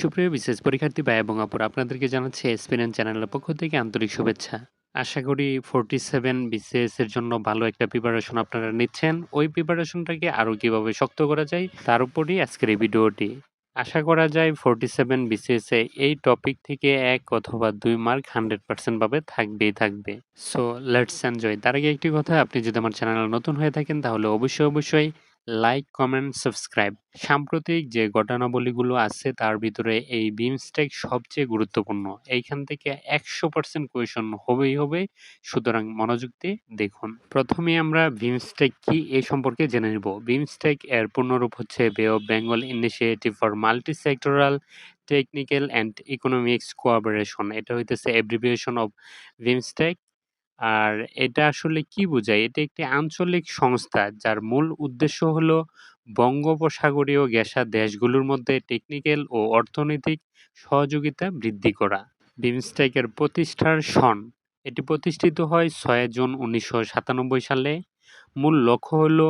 সুপ্রিয় বিশেষ পরীক্ষার্থী ভাই এবং আপুরা, আপনাদেরকে জানাচ্ছে এসপিএন চ্যানেলের পক্ষ থেকে আন্তরিক শুভেচ্ছা। আশা করি ফোরটি সেভেন বিসিএস এর জন্য ভালো একটা প্রিপারেশন আপনারা নিচ্ছেন। ওই প্রিপারেশনটাকে আরও কীভাবে শক্ত করা যায়, তার উপরই আজকের এই ভিডিওটি। আশা করা যায় ফোরটি সেভেন বিসিএস এই টপিক থেকে এক অথবা দুই মার্ক হান্ড্রেড পার্সেন্ট ভাবে থাকবেই থাকবে। সো লেটস এনজয় তার আগে একটি কথা, আপনি যদি আমার চ্যানেল নতুন হয়ে থাকেন, তাহলে অবশ্যই অবশ্যই লাইক কমেন্ট সাবস্ক্রাইব সাম্প্রতিক যে ঘটনাবলীগুলো আছে, তার ভিতরে এই বিমস্টেক সবচেয়ে গুরুত্বপূর্ণ। এইখান থেকে একশো পার্সেন্ট কোয়েশন হবেই হবে। সুতরাং মনোযোগ দিয়ে দেখুন। প্রথমে আমরা বিমস্টেক কি এই সম্পর্কে জেনে নেব। বিমস্টেক এর পূর্ণরূপ হচ্ছে Bay of Bengal initiative for multi sectoral technical and economics cooperation এটা হইতেছে অ্যাব্রিভিয়েশন অফ বিমস্টেক আর এটা আসলে কি বোঝায়? এটা একটি আঞ্চলিক সংস্থা যার মূল উদ্দেশ্য হল বঙ্গোপসাগরীয় গ্যাসা দেশগুলোর মধ্যে টেকনিক্যাল ও অর্থনৈতিক সহযোগিতা বৃদ্ধি করা। বিমস্টেকের প্রতিষ্ঠার সন এটি প্রতিষ্ঠিত হয় ছয় জুন উনিশশো সাতানব্বই সালে। মূল লক্ষ্য হল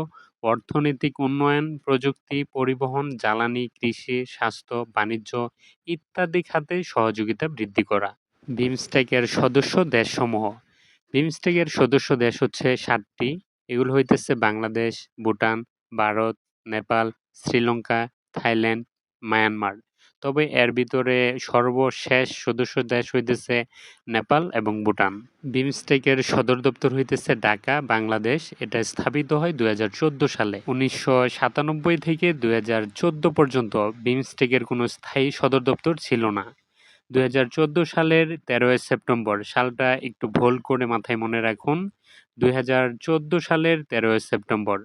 অর্থনৈতিক উন্নয়ন, প্রযুক্তি, পরিবহন, জ্বালানি, কৃষি, স্বাস্থ্য, বাণিজ্য ইত্যাদি খাতে সহযোগিতা বৃদ্ধি করা। বিমস্টেকের সদস্য দেশসমূহ বিমস্টেকের সদস্য দেশ হচ্ছে সাতটি। এগুলো হইতেছে বাংলাদেশ, ভুটান, ভারত, নেপাল, শ্রীলঙ্কা, থাইল্যান্ড, মায়ানমার। তবে এর ভিতরে সর্বশেষ সদস্য দেশ হইতেছে নেপাল এবং ভুটান। বিমস্টেকের সদর দপ্তর হইতেছে ঢাকা, বাংলাদেশ। এটা স্থাপিত হয় দুই হাজার চোদ্দ সালে। উনিশশো সাতানব্বই থেকে দুই হাজার চোদ্দ পর্যন্ত বিমস্টেকের কোনো স্থায়ী সদর দপ্তর ছিল না। দুই হাজার চোদ্দ সালের তেরোই সেপ্টেম্বর। সালটা একটু ভুল করে মাথায় মনে রাখুন। দু হাজার চোদ্দ সালের তেরোই সেপ্টেম্বর,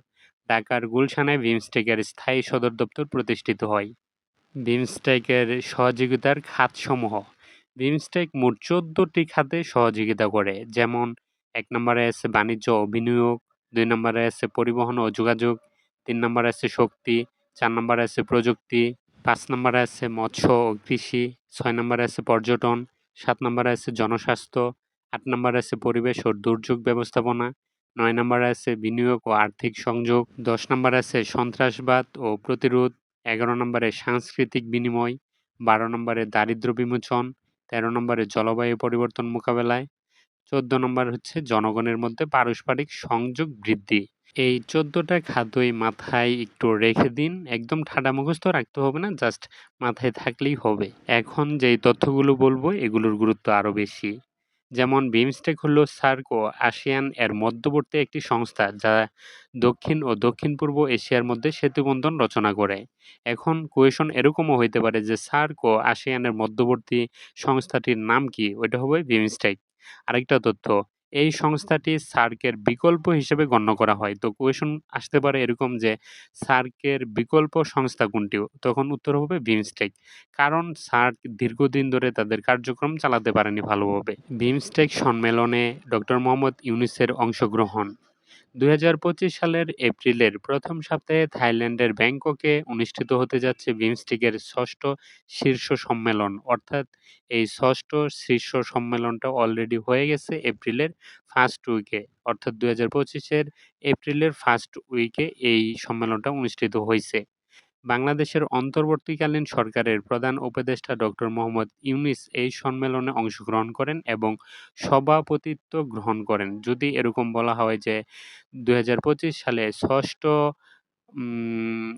ঢাকার গুলশানায় বিমস্টেকের স্থায়ী সদর দপ্তর প্রতিষ্ঠিত হয়। বিমস্টেকের সহযোগিতার খাতসমূহ। বিমস্টেক মোট চোদ্দটি খাতে সহযোগিতা করে, যেমন এক নম্বরে আছে বাণিজ্য ও বিনিয়োগ, দুই নম্বরে আছে পরিবহন ও যোগাযোগ, তিন নম্বরে আছে শক্তি, চার নম্বরে আছে প্রযুক্তি, পাঁচ নম্বরে আছে মৎস্য ও কৃষি ছয় নম্বরে আছে পর্যটন, সাত নম্বরে আছে জনস্বাস্থ্য, আট নম্বরে আছে পরিবেশ ও দুর্যোগ ব্যবস্থাপনা, নয় নম্বরে আছে বিনিয়োগ ও আর্থিক সংযোগ, দশ নম্বরে আছে সন্ত্রাসবাদ ও প্রতিরোধ, এগারো নম্বরে সাংস্কৃতিক বিনিময়, বারো নম্বরে দারিদ্র বিমোচন, তেরো নম্বরে জলবায়ু পরিবর্তন মোকাবেলায়, চোদ্দ নম্বর হচ্ছে জনগণের মধ্যে পারস্পরিক সংযোগ বৃদ্ধি। এই চোদ্দটা খাদ্যই মাথায় একটু রেখে দিন। একদম ঠাডা মুখস্থ রাখতে হবে না, জাস্ট মাথায় থাকলেই হবে। এখন যেই তথ্যগুলো বলব, এগুলোর গুরুত্ব আরও বেশি। যেমন বিমস্টেক হলো সার্ক ও আসিয়ান এর মধ্যবর্তী একটি সংস্থা, যা দক্ষিণ ও দক্ষিণ পূর্ব এশিয়ার মধ্যে সেতুবন্ধন রচনা করে। এখন কোয়েশন এরকমও হইতে পারে যে, সার্ক ও আসিয়ানের মধ্যবর্তী সংস্থাটির নাম কি? ওইটা হবে বিমস্টেক। আরেকটা তথ্য এই সংস্থাটি সার্কের বিকল্প হিসেবে গণ্য করা হয়। তো কোয়েশন আসতে পারে এরকম যে, সার্কের বিকল্প সংস্থা কোনটি? তখন উত্তর হবে ভিমস্টেক। কারণ সার্ক দীর্ঘদিন ধরে তাদের কার্যক্রম চালাতে পারেনি ভালোভাবে। ভিমস্টেক সম্মেলনে ডক্টর মোহাম্মদ ইউনিসের অংশগ্রহণ দুই হাজার পঁচিশ সালের এপ্রিলের প্রথম সপ্তাহে থাইল্যান্ডের ব্যাংককে অনুষ্ঠিত হতে যাচ্ছে বিমস্টিকের ষষ্ঠ শীর্ষ সম্মেলন। অর্থাৎ এই ষষ্ঠ শীর্ষ সম্মেলনটা অলরেডি হয়ে গেছে এপ্রিলের ফার্স্ট উইকে অর্থাৎ দুই হাজার পঁচিশের এপ্রিলের ফার্স্ট উইকে এই সম্মেলনটা অনুষ্ঠিত হয়েছে। বাংলাদেশের অন্তর্বর্তীকালীন সরকারের প্রধান উপদেষ্টা ডক্টর মোহাম্মদ ইউনিস এই সম্মেলনে অংশগ্রহণ করেন এবং সভাপতিত্ব গ্রহণ করেন। যদি এরকম বলা হয় যে দু হাজার পঁচিশ সালে ষষ্ঠ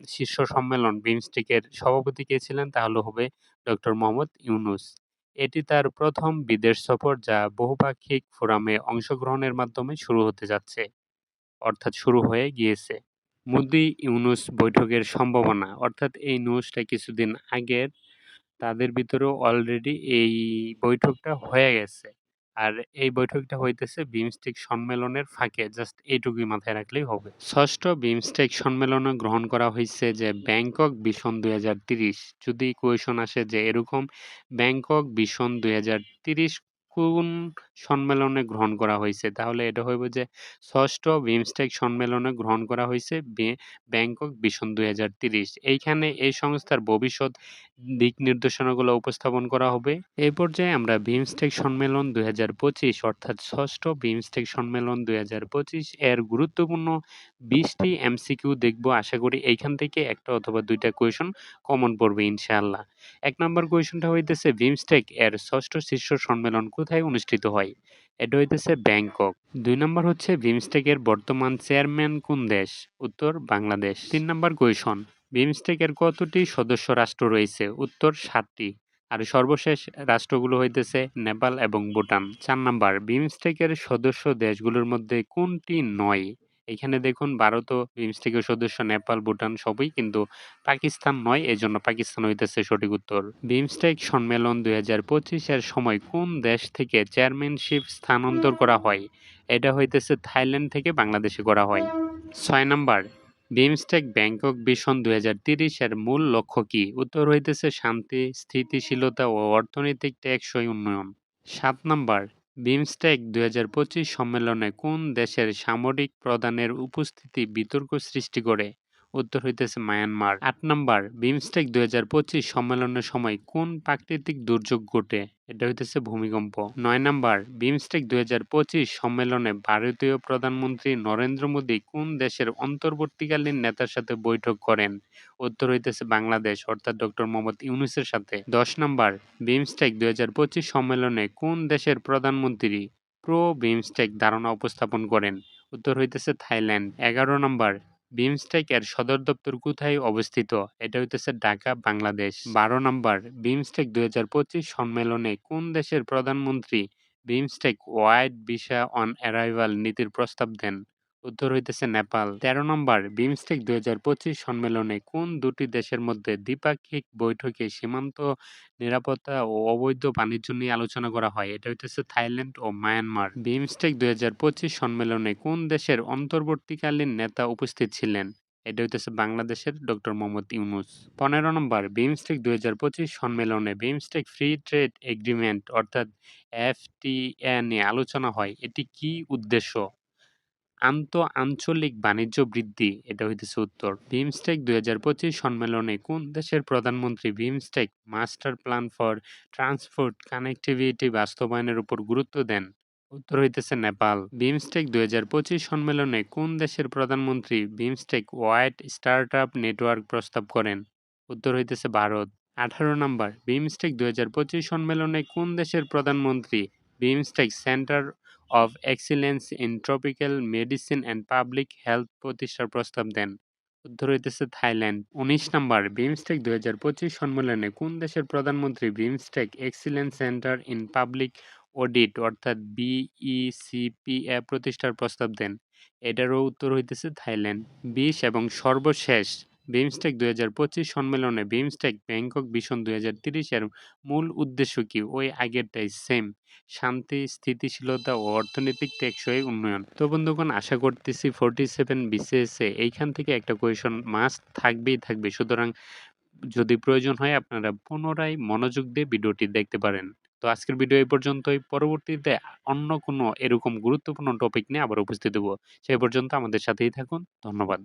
শীর্ষ সম্মেলন বিমস্টেকের সভাপতি কে ছিলেন, তাহলে হবে ডক্টর মোহাম্মদ ইউনুস। এটি তার প্রথম বিদেশ সফর যা বহুপাক্ষিক ফোরামে অংশগ্রহণের মাধ্যমে শুরু হতে যাচ্ছে, অর্থাৎ শুরু হয়ে গিয়েছে। মোদি ইউনুস বৈঠকের সম্ভাবনা, অর্থাৎ এই নিউজটা কিছুদিন আগের, তাদের ভিতরেও অলরেডি এই বৈঠকটা হয়ে গেছে। আর এই বৈঠকটা হইতেছে বিমস্টেক সম্মেলনের ফাঁকে জাস্ট এইটুকুই মাথায় রাখলেই হবে। ষষ্ঠ বিমস্টেক সম্মেলনে গ্রহণ করা হয়েছে যে ব্যাংকক ভিশন দুই যদি কোয়েশন আসে যে এরকম ব্যাংকক ভিশন দুই কোন সম্মেলনে গ্রহণ করা হয়েছে তাহলে এটা হইব যে ৬ষ্ঠ বিমস্টেক সম্মেলনে গ্রহণ করা হয়েছে ব্যাংকক ভিশন ২০৩০ এইখানে এই সংস্থার ভবিষ্যৎ দিক নির্দেশনাগুলো উপস্থাপন করা হবে। এই পর্যায়ে আমরা বিমস্টেক সম্মেলন ২০২৫ অর্থাৎ ৬ষ্ঠ বিমস্টেক সম্মেলন ২০২৫ এর গুরুত্বপূর্ণ ২০ টি এমসিকিউ দেখব। আশা করি এইখান থেকে একটা অথবা দুইটা কোয়েশন কমন পড়বে ইনশাআল্লাহ। এক নম্বর কোয়েশনটা হইতেছে, ভিমস্টেক এর ষষ্ঠ শীর্ষ সম্মেলন কোথায় অনুষ্ঠিত হয়? এটা হইতেছে ব্যাংকক। দুই নম্বর হচ্ছে বিমস্টেকের বর্তমান চেয়ারম্যান কোন দেশ? উত্তর, বাংলাদেশ। তিন নম্বর কোয়েশন বিমস্টেকের কতটি সদস্য রাষ্ট্র রয়েছে? উত্তর, সাতটি আর সর্বশেষ রাষ্ট্রগুলো হইতেছে, নেপাল এবং ভুটান। ৪ নাম্বার বিমস্টেকের সদস্য দেশগুলোর মধ্যে কোনটি নয়? এখানে দেখুন ভারতও বিমস্টেকের সদস্য, নেপাল, ভুটান সবই কিন্তু পাকিস্তান নয়। এজন্য পাকিস্তান হইতেছে সঠিক উত্তর। বিমস্টেক সম্মেলন ২০২৫ এর সময় কোন দেশ থেকে চেয়ারম্যানশিপ স্থানান্তর করা হয়? এটা হইতেছে থাইল্যান্ড থেকে বাংলাদেশে করা হয়। ৬ নাম্বার বিমস্টেক ব্যাংকক ভিশন ২০৩০ এর মূল লক্ষ্য কি? উত্তর হইতেছে শান্তি, স্থিতিশীলতা ও অর্থনৈতিক টেকসই উন্নয়ন। ৭ নাম্বার বিমস্টেক দু হাজার পঁচিশ সম্মেলনে কোন দেশের সামরিক প্রধানের উপস্থিতি বিতর্ক সৃষ্টি করে? উত্তর হইতেছে মায়ানমার। ৮ নাম্বার, বিমস্টেক ২০২৫ সম্মেলনের সময় কোন প্রাকৃতিক দুর্যোগ ঘটে? এটা হইতেছে ভূমিকম্প। ৯ নাম্বার, বিমস্টেক ২০২৫ সম্মেলনে ভারতীয় প্রধানমন্ত্রী নরেন্দ্র মোদী কোন দেশের অন্তর্বর্তীকালীন নেতার সাথে বৈঠক করেন? উত্তর হইতেছে বাংলাদেশ, অর্থাৎ ডক্টর মোহাম্মদ ইউনুসের সাথে। ১০ নাম্বার, বিমস্টেক ২০২৫ সম্মেলনে কোন দেশের প্রধানমন্ত্রী প্রো বিমস্টেক ধারণা উপস্থাপন করেন? উত্তর হইতেছে থাইল্যান্ড। ১১ নাম্বার বিমস্টেক এর সদর দপ্তর কোথায় অবস্থিত? এটা হইতেছে ঢাকা, বাংলাদেশ। বারো নম্বর বিমস্টেক দু হাজার পঁচিশ সম্মেলনে কোন দেশের প্রধানমন্ত্রী BIMSTEC wide visa on arrival নীতির প্রস্তাব দেন? উত্তর হইতেছে নেপাল। ১৩ নম্বর, বিমস্টেক ২০২৫ সম্মেলনে কোন দুটি দেশের মধ্যে দ্বিপাক্ষিক বৈঠকে সীমান্ত নিরাপত্তা ও অবৈধ বাণিজ্য নিয়ে আলোচনা করা হয়? এটা হইতেছে থাইল্যান্ড ও মায়ানমার। বিমস্টেক ২০২৫ সম্মেলনে কোন দেশের অন্তর্বর্তীকালীন নেতা উপস্থিত ছিলেন? এটা হইতেছে বাংলাদেশের ডক্টর মোহাম্মদ ইউনূস। ১৫ নম্বর, বিমস্টেক ২০২৫ সম্মেলনে বিমস্টেক ফ্রি ট্রেড এগ্রিমেন্ট অর্থাৎ এফটিএ নিয়ে আলোচনা হয়। এটি কি উদ্দেশ্য? আন্ত-আঞ্চলিক বাণিজ্য বৃদ্ধি। এটা হইতেছে উত্তর। বিমস্টেক ২০২৫ সম্মেলনে কোন দেশের প্রধানমন্ত্রী BIMSTEC master plan for transport connectivity বাস্তবায়নের উপর গুরুত্ব দেন? উত্তর হইতেছে নেপাল। বিমস্টেক ২০২৫ সম্মেলনে কোন দেশের প্রধানমন্ত্রী বিমস্টেক ওয়াইড স্টার্টআপ নেটওয়ার্ক প্রস্তাব করেন? উত্তর হইতেছে ভারত। ১৮ নাম্বার বিমস্টেক ২০২৫ সম্মেলনে কোন দেশের প্রধানমন্ত্রী BIMSTEC centre of excellence in tropical medicine and public health প্রতিষ্ঠার প্রস্তাব দেন? উত্তর হইতেছে থাইল্যান্ড। ১৯ নাম্বার, বিমস্টেক ২০২৫ সম্মেলনে কোন দেশের প্রধানমন্ত্রী BIMSTEC excellence centre in public audit অর্থাৎ বিইসিপিএ প্রতিষ্ঠার প্রস্তাব দেন? এটারও উত্তর হইতেছে থাইল্যান্ড। ২০ এবং সর্বশেষ বিমস্টেক ২০২৫ সম্মেলনে বিমস্টেক ব্যাংকক ভিশন ২০৩০ এর মূল উদ্দেশ্য কি? ওই আগেরটাই সেম। শান্তি, স্থিতিশীলতা ও অর্থনৈতিক টেকসই উন্নয়ন। তো বন্ধুগণ আশা করতেছি 47 সেভেন এ এইখান থেকে একটা কোয়েশন মাস্ট থাকবেই থাকবে। সুতরাং যদি প্রয়োজন হয় আপনারা পুনরায় মনোযোগ দিয়ে ভিডিওটি দেখতে পারেন। তো আজকের ভিডিও এই পর্যন্তই। পরবর্তীতে অন্য কোনো এরকম গুরুত্বপূর্ণ টপিক নিয়ে আবার উপস্থিত হব। সেই পর্যন্ত আমাদের সাথেই থাকুন। ধন্যবাদ।